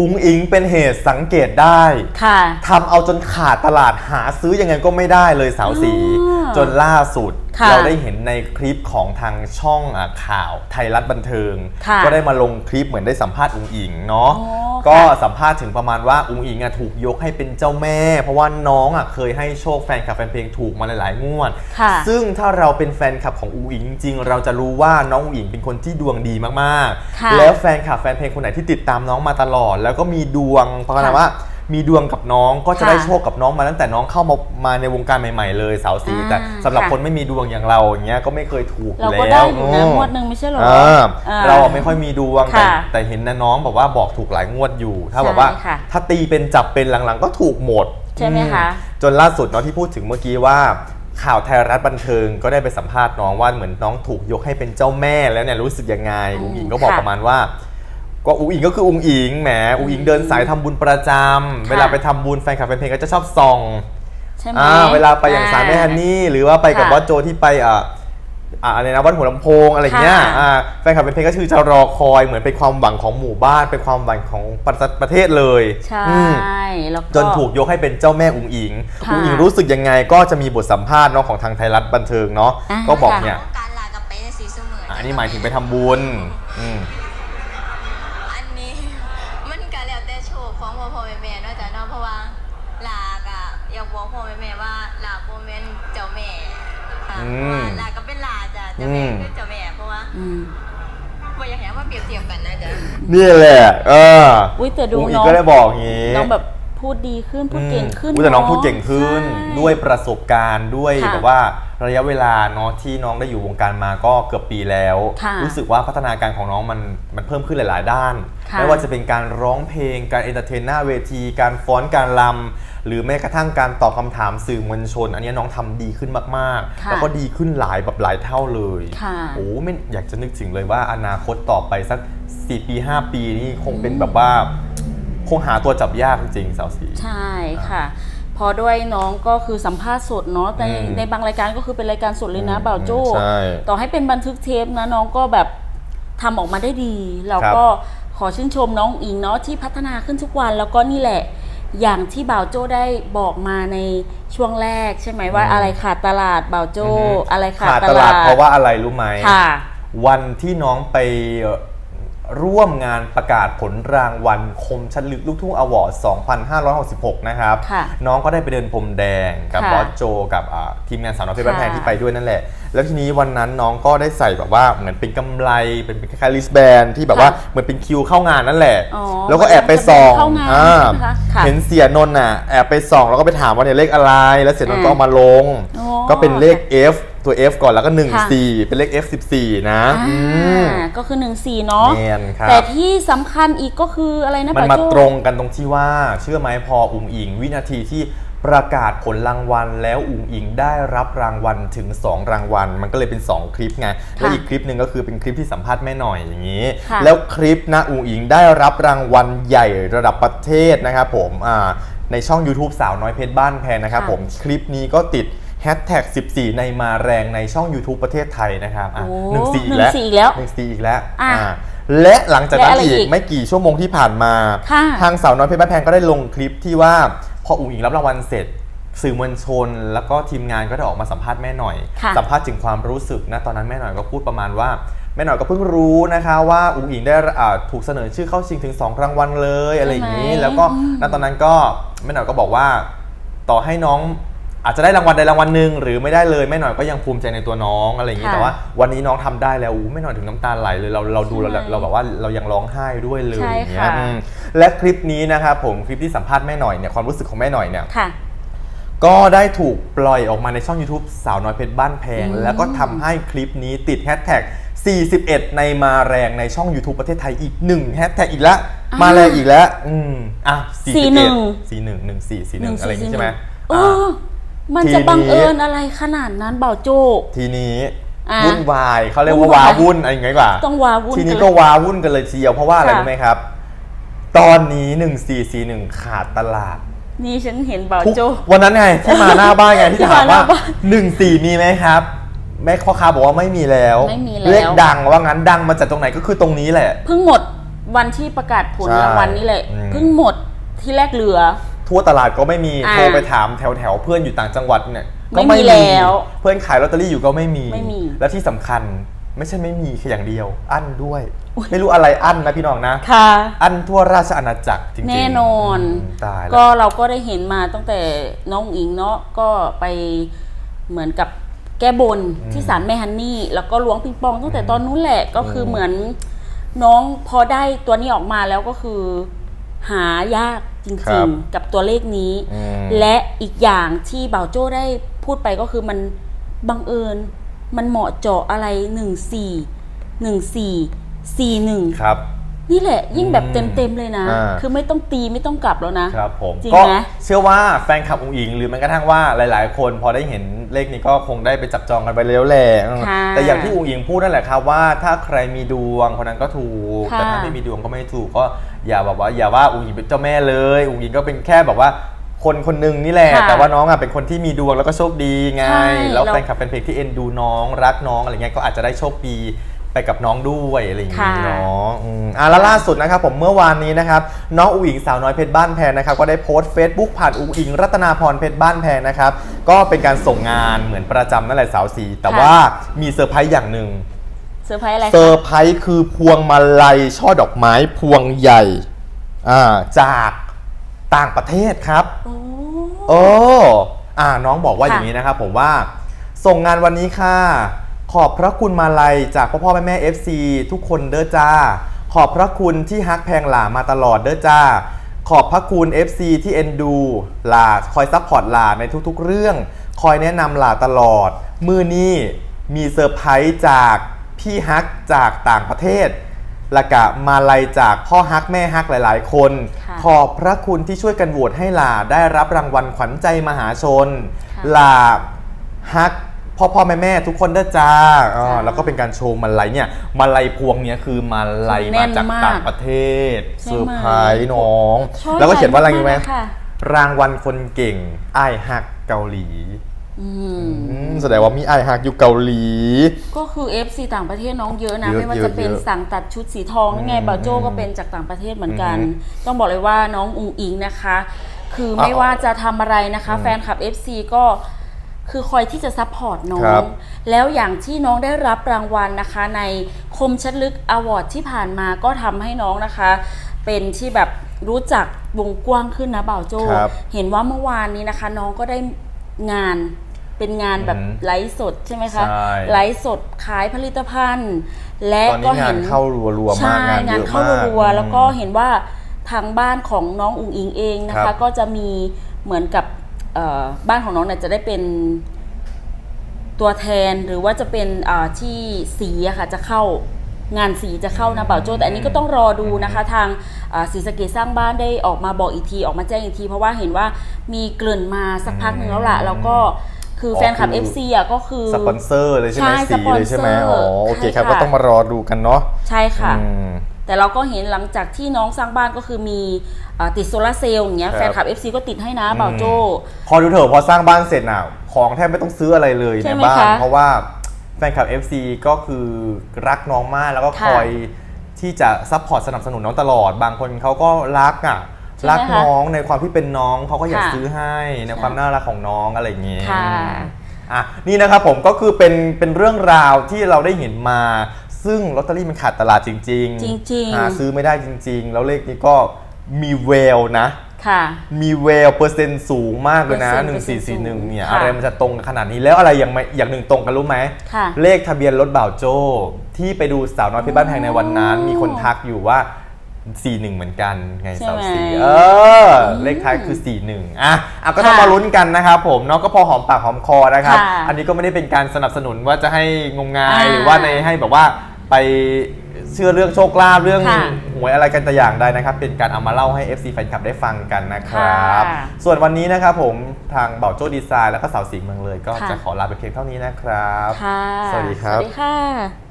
อุงอิงเป็นเหตุสังเกตได้ค่ะ ทำเอาจนขาดตลาดหาซื้อยังไงก็ไม่ได้เลยสาวสี อ๋อจนล่าสุด ค่ะเราได้เห็นในคลิปของทางช่องอะข่าวไทยรัฐบันเทิง ค่ะก็ได้มาลงคลิปเหมือนได้สัมภาษณ์อุงอิงเนาะอ๋อ ก็ค่ะสัมภาษณ์ถึงประมาณว่าอุงอิงอะถูกยกให้เป็นเจ้าแม่ เพราะว่าน้องอะเคยให้โชคแฟนคลับแฟนเพลงถูกมาหลายๆงวด ค่ะซึ่งถ้าเราเป็นแฟนคลับของอุงอิงจริงๆเราจะรู้ว่าน้องอุงอิงเป็นคนที่ดวงดีมากค่ะ ๆ แล้วแฟนคลับแฟนเพลงคนไหนที่ติดตามน้องมาตลอด แล้วก็มีดวงเพราะว่า มีดวงกับน้องก็จะค่ะได้โชคกับน้องมาตั้งแต่น้องเข้ามามาในวงการใหม่ ๆ เลยสาวสีอ่าแต่สำหรับค่ะคนไม่มีดวงอย่างเราอย่างเงี้ยก็ไม่เคยถูกอเรายู่ก็แล้วได้อยู่นะอืมงวดหนึ่งไม่ใช่เหรออ่าอ่าเราอะไม่ค่อยมีดวงแต่ค่ะแต่เห็นนะน้องบอกว่าบอกถูกหลายงวดอยู่ ถ้าใช่แบบว่าค่ะถ้าตีเป็นจับเป็นหลังๆ ก็ถูกหมดใช่ไหมคะอืจนล่าสุดเนาะที่พูดถึงเมื่อกี้ว่าข่าวไทยรัฐบันเทิงก็ได้ไปสัมภาษณ์น้องว่าเหมือนน้องถูกยกให้เป็นเจ้าแม่แล้วเนี่ยรู้สึกยังไงอืมอุ้งอิงก็บอกค่ะประมาณว่า ก็อุ้งอิงก็คืออุ้งอิงแหมอุ้งอิงเดินสายทำบุญประจำค่ะเวลาไปทำบุญแฟนคลับแฟนเพลงก็จะชอบส่องใช่ไหมอ่าเวลาไปอย่างสารแม่ฮันนี่หรือว่าไปกับค่ะวัดโจที่ไปอ่าอ่าอะไรนะวัดหัวลำโพงอะไรเงี้ยค่ะอ่าแฟนคลับเป็นเพลงก็คือจะรอคอยเหมือนเป็นความหวังของหมู่บ้านเป็นความหวังของประประเทศเลยใช่อืมแล้วก็จนถูกยกให้เป็นเจ้าแม่อุงอิงค่ะอุงอิงรู้สึกยังไงก็จะมีบทสัมภาษณ์เนาะของทางไทยรัฐบันเทิงเนาะอ่าก็บอกค่ะเนี่ยการลากับไปในสีเสมออะอัอันนี้หมายถึงไปทำบุญอืม ของพ่อพ่อแม่แม่เนาะจ้ะเนาะเพราะว่าลากอะอยากบอกพ่อแม่แม่ว่าลาโบแมนเจ้าแม่ค่ะเพราะว่าลาก็เป็นลาจ้ะเจ้าแม่คือเจ้าแม่เพราะว่าอืมบ่อยากเห็นว่าเปรียบเทียบกันนะจ๊ะนี่แหละ เอออุ๊ยแต่ดูอุงอิงน้องก็ได้บอกอย่างงี้ น้องแบบ พูดดีขึ้นพูดเก่งขึ้นอืมอุ๊ยแต่น้องเะพูดเก่งขึ้น ใช่ ด้วยประสบการณ์ด้วยค่ะแบบว่าระยะเวลาเนาะที่น้องได้อยู่วงการมาก็เกือบปีแล้ว ค่ะรู้สึกว่าพัฒนาการของน้องมันมันเพิ่มขึ้นหลาย ๆ ด้าน ค่ะไม่ว่าจะเป็นการร้องเพลง การเอนเตอร์เทนหน้าเวที การฟ้อนการลำหรือแม้กระทั่งการตอบคำถามสื่อมวลชน อันนี้น้องทำดีขึ้นมากๆ ค่ะแล้วก็ดีขึ้นหลายแบบหลายเท่าเลยค่ะ โอ้ไม่อยากจะนึกถึงเลยว่าอนาคตต่อไปสัก 4 ปี 5 ปีนี่คงเป็นแบบว่า คงหาตัวจับยากจริงๆสาวสี ใช่ค่ะ พอด้วยน้องก็คือสัมภาษณ์สดเนาะในอืมในบางรายการก็คือเป็นรายการสดเลยนะอืมเบ่าวโจ้ใช่ต่อให้เป็นบันทึกเทปนะน้องก็แบบทำออกมาได้ดี เราครับก็ขอชื่นชมน้องอิงเนาะที่พัฒนาขึ้นทุกวันแล้วก็นี่แหละ อย่างที่บ่าวโจ้ได้บอกมาในช่วงแรกใช่ไหมว่าอะไรขาดตลาดบ่าวโจ้อะไรขาดขาดตตลาลาดดเพราะว่าอะไรรู้ไหม ค่ะ วันที่น้องไป ร่วมงานประกาศผลรางวัลคมชัดลึกลูกทุ่งอวอร์ด 2566 นะครับ ค่ะน้องก็ได้ไปเดินพรมแดงกับค่ะบอสโจกับอ่าทีมงานสาวน้อยเพชรบ้านแพงค่ะที่ไปด้วยนั่นแหละ แล้วทีนี้วันนั้นน้องก็ได้ใส่แบบว่าเหมือนเป็นกำไรเป็นคล้ายๆลิสแบนที่แบบว่าเหมือนเป็นคิวเข้างานนั่นแหละ อ๋อแล้วก็แอบไปส่องเข้างานอ่า ใช่ไหมคะค่ะ เห็นเสียนนท์น่ะแอบไปส่องแล้วก็ไปถามว่าเนี่ยเลขอะไร แล้วเสียนนท์ก็เอามาลง อ๋อ ก็เป็นเลข F ตัว F ก่อนแล้วก็ค่ะ1 4เป็นเลข F 14 นะอืมอ่าก็คือหนึ่งสี่เนาะแม่นครับ แต่ที่สำคัญอีกก็คืออะไรนะมันบ่าวมาโจ้ ตรงกันตรงที่ว่าเชื่อไหมพออุงอิงวินาทีที่ ประกาศผลรางวัลแล้วอุงอิงได้รับรางวัลถึง 2 รางวัล มันก็เลยเป็น 2 คลิปไง แล้วอีกคลิปหนึ่งก็คือเป็นคลิปที่สัมภาษณ์แม่หน่อยอย่างนี้ ค่ะแล้วคลิปนะอุงอิงได้รับรางวัลใหญ่ระดับประเทศนะครับผมอ่าในช่อง YouTube สาวน้อยเพชรบ้านแพงนะครับค่ะ ผมคลิปนี้ก็ติดแฮชแท็ก14 ในมาแรงในช่อง YouTube ประเทศไทยนะครับอะโอ้หนึ่งสี่อีกแล้วหนึ่งสี่อีกแล้วหนึ่งสี่อีกแล้วอะอ่าและหลังจากนั้นและอะไรอีอีกกไม่กี่ชั่วโมงที่ผ่านมา ค่ะ ทางสาวน้อยเพชรบ้านแพงก็ได้ลงคลิปที่ว่าพ ออุ๋งอิงรับรางวัลเสร็จสื่อมวลชน แล้วก็ทีมงานก็ได้ออกมาสัมภาษณ์แม่หน่อย ค่ะสัมภาษณ์ถึงความรู้สึกนะตอนนั้นแม่หน่อยก็พูดประมาณว่า แม่หน่อยก็เพิ่งรู้นะคะว่าอุ๋งอิงได้อ่าถูกเสนอชื่อเข้าชิงถึง 2 รางวัลเลยอะไรอย่างนี้ ใช่ไหมแล้วก็อืม ณตอนนั้นก็แม่หน่อยก็บอกว่า ต่อให้น้อง อาจจะได้รางวัลใดรางวัลหนึ่งหรือไม่ได้เลยแม่หน่อยก็ยังภูมิใจในตัวน้องอะไรอย่างนี้ค่ะแต่ว่า วันนี้น้องทำได้แล้วอู้แม่หน่อยถึงน้ำตาไหลเลยเราเราดูเราใช่เราแบบว่าเรายังร้องไห้ด้วยเลยใช่อย่างเงี้ยค่ะ อืมและคลิปนี้นะครับผมคลิปที่สัมภาษณ์แม่หน่อยเนี่ยความรู้สึกของแม่หน่อยเนี่ย ค่ะ ก็ได้ถูกปล่อยออกมาในช่อง YouTube สาวน้อยเพชรบ้านแพงอืมแล้วก็ทำให้คลิปนี้ติดแฮชแท็ก 41 ในมาแรงในช่อง YouTube ประเทศไทยอีก1แฮชแท็กอีกแล้วมาแรงอีกแล้ว อืมอะ41 41 14 41 อะไรอย่างงี้ใช่ไหมเออะอ มันทีจะบังนี้เอิญอะไรขนาดนั้นเบ่าวโจ้ทีนี้อะวุ่นวายเขาเรียกว่าวุ่นวาวายวุ่นอะไรอย่างเงี้ยดีกว่าต้องวาวุ่นทีนี้กันก็เลยวาวุ่นกันเลยทีเดียวเพราะว่าอะไรค่ะรู้ไหมครับ ตอนนี้1441ขาดตลาด นี่ฉันเห็นเบ่าวทุกโจ้วันนั้นไงที่มาหน้าบ้านไงที่ที่ถามมาหน้าว่าบ้าน14มีไหมครับแม่พ่อค้าบอกว่าไม่มีแล้วไม่มีแล้วเลขดังว่างั้นดังมาจากตรงไหนก็คือตรงนี้แหละเพิ่งหมดวันที่ประกาศผลใช่รางวัลนี่แหละอืมเพิ่งหมดที่แรกเหลือ ทั่วตลาดก็ไม่มีอ่าโทรไปถามแถวแถวๆเพื่อนอยู่ต่างจังหวัดเนี่ยก็ไม่มีแล้วเพื่อนขายลอตเตอรี่อยู่ก็ไม่มี ไม่มีและที่สำคัญไม่ใช่ไม่มีแค่อย่างเดียว อั้นด้วยไม่รู้อะไรอั้นนะพี่น้องนะ ค่ะ อั้นทั่วราชอาณาจักรจริงๆแน่นอน มตายแล้วก็เราก็ได้เห็นมาตั้งแต่น้องอิงเนาะก็ไปเหมือนกับแก้บนที่ศาลแม่ฮันนี่ แล้วก็ล้วงปิงปองตั้งแต่ตอนนู้นแหละก็คือเหมือนน้องพอได้ตัวนี้ออกมาแล้วก็คือ หายากจครัริงบ ๆ กับตัวเลขนี้ อืมและอีกอย่างที่บ่าวโจ้ได้พูดไปก็คือมันบังเอิญ มันเหมาะเจาะอะไรหนึ่งสี่หนึ่งสี่สี่หนึ่งครับ นี่แหละยิ่งแบบอืมเต็มๆเลยนะ อ่า คือไม่ต้องตีไม่ต้องกลับแล้วนะ ครับผมจริงก็ไหม เชื่อว่าแฟนคลับองค์อิง หรือแม้กระทั่งว่าหลาย ๆ คนพอได้เห็นเลขนี้ก็คงได้ไปจับจองกันไปแล้วแหละอืมค่ะแต่อย่างที่องค์อิงพูดนั่นแหละครับว่าถ้าใครมีดวงคนนั้นก็ถูก ค่ะแต่ถ้าไม่มีดวงก็ไม่ถูกก็ อย่าแบบว่าอย่าว่าองค์อิงเป็นเจ้าแม่เลยองค์อิงก็เป็นแค่แบบว่าคนคนหนึ่งนี่แหละ ค่ะแต่ว่าน้องอะเป็นคนที่มีดวงแล้วก็โชคดีไง ใช่แล้วเราแฟนคลับเป็นเพลงที่เอ็นดูน้องรักน้องอะไรเงี้ยก็อาจจะได้โชคดีไปกับน้องด้วยอะไรอย่างงี้ค่ะ เนาะอืมอะแล้วล่าสุดนะครับผมเมื่อวานนี้นะครับน้องอุ๋งอิงสาวน้อยเพชรบ้านแพงนะครับก็ได้โพสต์ Facebook ผ่านอุ๋งอิง รัตนาพรเพชรบ้านแพงนะครับก็เป็นการส่งงานเหมือนประจำนั่นแหละสาวสีแต่ค่ะว่ามีเซอร์ไพรส์อย่างหนึ่งเซอร์ไพรส์อะไรเซอคะร์ไพรส์คือพวงมาลัยช่อดอกไม้พวงใหญ่อ่าจากต่างประเทศครับ โอ้โอ้อ่าน้องบอกว่าค่ะอย่างนี้นะครับผมว่า ส่งงานวันนี้ค่ะ ขอบพระคุณมาลัยจากพ่อพ่อแม่แม่ FC ทุกคนเด้อจ้า ขอบพระคุณที่ฮักแพงหลามาตลอดเด้อจ้า ขอบพระคุณ FC ที่เอ็นดูหลาคอยซัพพอร์ตหลาในทุกๆ เรื่อง คอยแนะนำหลาตลอด มือนี้มีเซอร์ไพรส์จาก พี่ฮักจากต่างประเทศและกะมาลัยจากพ่อฮักแม่ฮักหลาย ๆ คน ค่ะขอบพระคุณที่ช่วยกันโหวตให้หลาได้รับรางวัลขวัญใจมหาชน ค่ะหลาฮักพ่อพ่อแม่แม่ทุกคนเด้อจ้าอ๋อค่ะแล้วก็เป็นการโชว์มาลัยเนี่ยมาลัยพวงเนี้ยคือมาลัยแน่มานจากมากต่างประเทศใช่เซอร์ไหมไพรส์น้องช่อแล้วก็เขียนว่าอะไรใหญ่รู้ไหมมากค่ะ รางวัลคนเก่งไอายฮักเกาหลี อืมอืมแสดงว่ามีไอายฮักอยู่เกาหลี ก็คือ FC ต่างประเทศน้องเยอะนะ เยอะไม่ว่าจะเป็นเยอะสั่งตัดชุดสีทองนี่ไงอืมบาโจก็เป็นจากต่างประเทศเหมือนกันอืมต้องบอกเลยว่าน้องอุงอิงนะคะ คือไม่อ๋อว่าจะทำอะไรนะคะอืมแฟนคลับ FC ก็คือคอยที่จะซัพพอร์ตน้อครัง บ แล้วอย่างที่น้องได้รับรางวัลนะคะ ในคมชัดลึกอวอร์ดที่ผ่านมาก็ทำให้น้องนะคะ เป็นที่แบบรู้จักวงกว้างขึ้นนะบ่าวโจครับ เห็นว่าเมื่อวานนี้นะคะ น้องก็ได้ งานเป็นงานแบบอืมไลฟ์สดใช่ไหมคะใช่ ไลฟ์สดขายผลิตภัณฑ์ และตอนนี้ก็งาเห็นนเข้ารัวๆมากใช่งานงาเยนอะเข้ามากรัวๆแล้วก็อืม เห็นว่าทางบ้านของน้องอุ๋งอิงเองนะครัคะ บ ก็จะมีเหมือนกับเอ่อบ้านของน้องเนี่ยจะได้เป็นตัวแทนหรือว่าจะเป็นอ่าที่สีอะค่ะจะเข้า งานสีจะเข้านะบ่าวโจแต่อันนี้ก็ต้องรอดูนะคะทางอ่าศรีสะเกดสร้างบ้านได้ออกมาบอกอีกทีออกมาแจ้งอีกที เพราะว่าเห็นว่ามีเกลิ่นมาสักพักหนึ่งแล้วล่ะแล้วก็คือแฟนคลับอ๋อคือ FC อะก็คือ สปอนเซอร์เลยใช่ไหมใช่สีเลยใช่ไหมสปอนเซอร์อ๋อโอเคครับใช่ค่ะก็ต้องมารอดูกันเนาะใช่ค่ะอืมแต่เราก็เห็นหลังจากที่น้องสร้างบ้านก็คือมีอ่าติดโซลาร์เซลล์อย่างเงี้ยครับแฟนคลับ FC ก็ติดให้นะบ่าวโจ พอดูเถอะพอสร้างบ้านเสร็จน่ะของแทบไม่ต้องซื้ออะไรเลยใช่ในไหมบ้านคะเพราะว่า แฟนคลับ FC ก็คือรักน้องมากแล้วก็ค่ะคอยที่จะซัพพอร์ตสนับสนุนน้องตลอด บางคนเขาก็รักอะใช่ไหมรักคะน้องในความที่เป็นน้องเขาก็อยากค่ะซื้อให้ในใช่ความน่ารักของน้องอะไรอย่างเงี้ยค่ะอะนี่นะครับผมก็คือเป็นเป็นเรื่องราวที่เราได้เห็นมา ซึ่งลอตเตอรี่มันขาดตลาดจริงจริงๆหาซื้อไม่ได้จริง ๆ แล้วเลขนี้ก็มีเวลนะ ค่ะ มีเวลเปอร์เซ็นต์สูงมากเลยนะ เปอร์เซ็นต์เปอร์เซ็นต์สูง1441เนี่ยค่ะอะไรมันจะตรงกันขนาดนี้แล้วอะไรอย่างไม่อย่างหนึ่งตรงกันรู้ไหมค่ะ เลขทะเบียนรถบ่าวโจ้ที่ไปดูสาวน้อยเพชรบ้านแพงในวันนั้นอ๋อมีคนทักอยู่ว่า 41 เหมือนกันไงใช่สาวไหมสีเออ เลขท้ายคือ 41อะอะก็ต้องค่ะมาลุ้นกันนะครับผมเนาะก็พอหอมปากหอมคอนะครับ ค่ะอันนี้ก็ไม่ได้เป็นการสนับสนุนว่าจะให้งมงายอ่า หรือว่าในให้แบบว่าไป เชื่อเรื่องโชคลาภเรื่องค่ะหวยอะไรกันแต่อย่างใดนะครับ เป็นการเอามาเล่าให้ FC แฟนคลับได้ฟังกันนะครับ ค่ะส่วนวันนี้นะครับผมทางเบ่าโจ้ดีไซน์แล้วก็สาวสิงห์เมืองเลย ก็ค่ะ จะขอลาไปเพียงเท่านี้นะครับ ค่ะสวัสดีครับ สวัสดีค่ะ